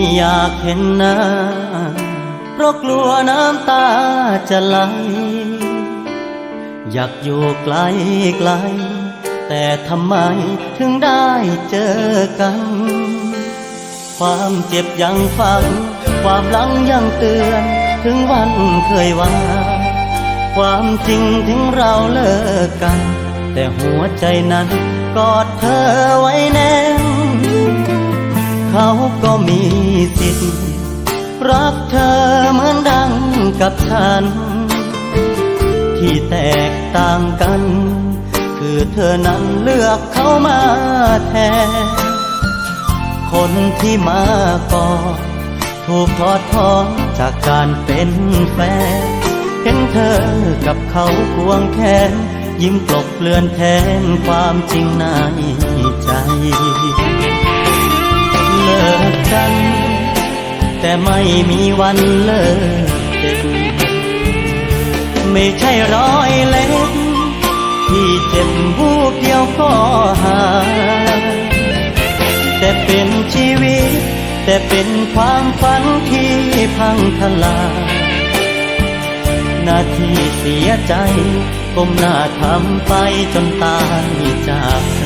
ไม่อยากเห็นหน้า เพราะกลัวน้ำตาจะไหล อยากอยู่ไกลไกล แต่ทำไมถึงได้เจอกัน ความเจ็บยังฝัง ความหลังยังเตือน ถึงวันเคยว่า ความจริงถึงเราเลิกกัน แต่หัวใจนั้นกอดเธอไว้แน่น เขาก็มีสิทธิ์ รักเธอเหมือนดังกับฉัน ที่แตกต่างกัน คือเธอนั้นเลือกเขามาแทน คนที่มาก่อนถูกทอดถอนจากการเป็นแฟน เห็นเธอกับเขาควงแขนยิ้มกลบเลือนแทนความจริงในใจ ลิกกัน แต่ไม่มีวันเลิกเจ็บไม่ใช่ร้อยเล็กที่เจ็บบูบเดียวก็หายแต่เป็นชีวิต แต่เป็นความฝันที่พังทลายนาทีเสียใจก้มหน้าทำไปจนตายจากเธ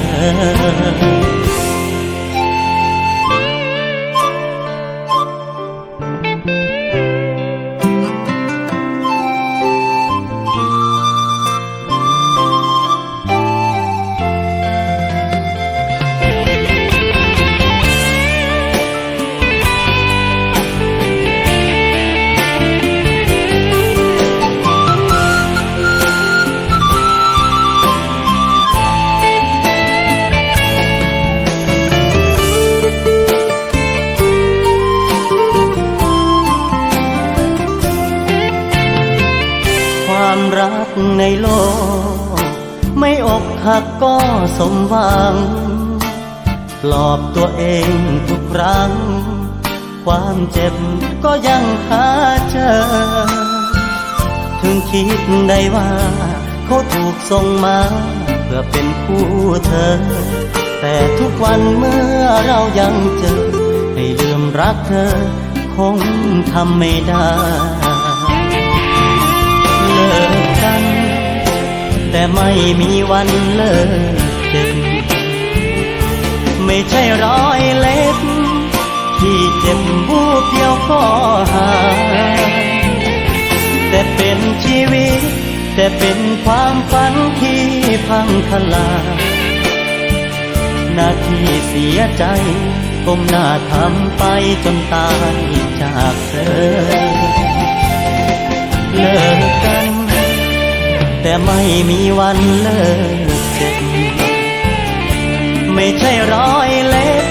อ รักในโลก ไม่อกหักก็สมหวัง ปลอบตัวเองทุกครั้ง ความเจ็บก็ยังหาเจอ ถึงคิดได้ว่า เขาถูกส่งมา เพื่อเป็นคู่เธอ แต่ทุกวันเมื่อเรายังเจอ ให้ลืมรักเธอ คงทำไม่ได้ ไม่มีวันเลิกเจ็บ ไม่ใช่ร้อยเล็บ ที่เจ็บบูบเดียวก็หายแต่เป็นชีวิต แต่เป็นความฝันที่พังทลายนาทีเสียใจก้มหน้าทำไปจนตายจากเธอ ไม่มีวันเลิกเจ็บ ไม่ใช่ร้อยเล็บ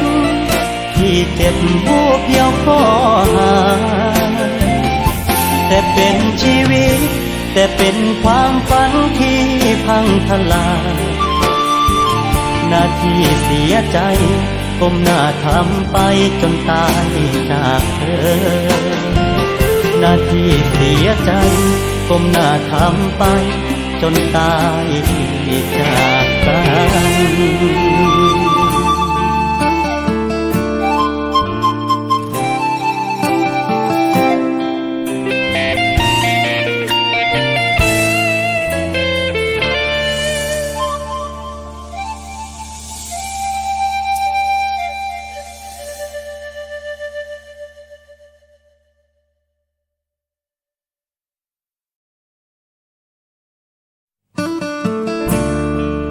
ที่เจ็บบูบเดียวก็หายแต่เป็นชีวิต แต่เป็นความฝันที่พังทลายหน้าที่เสียใจก้มหน้าทำไปจนตายจากเธอ หน้าที่เสียใจก้มหน้าทำไป จนตายจากกัน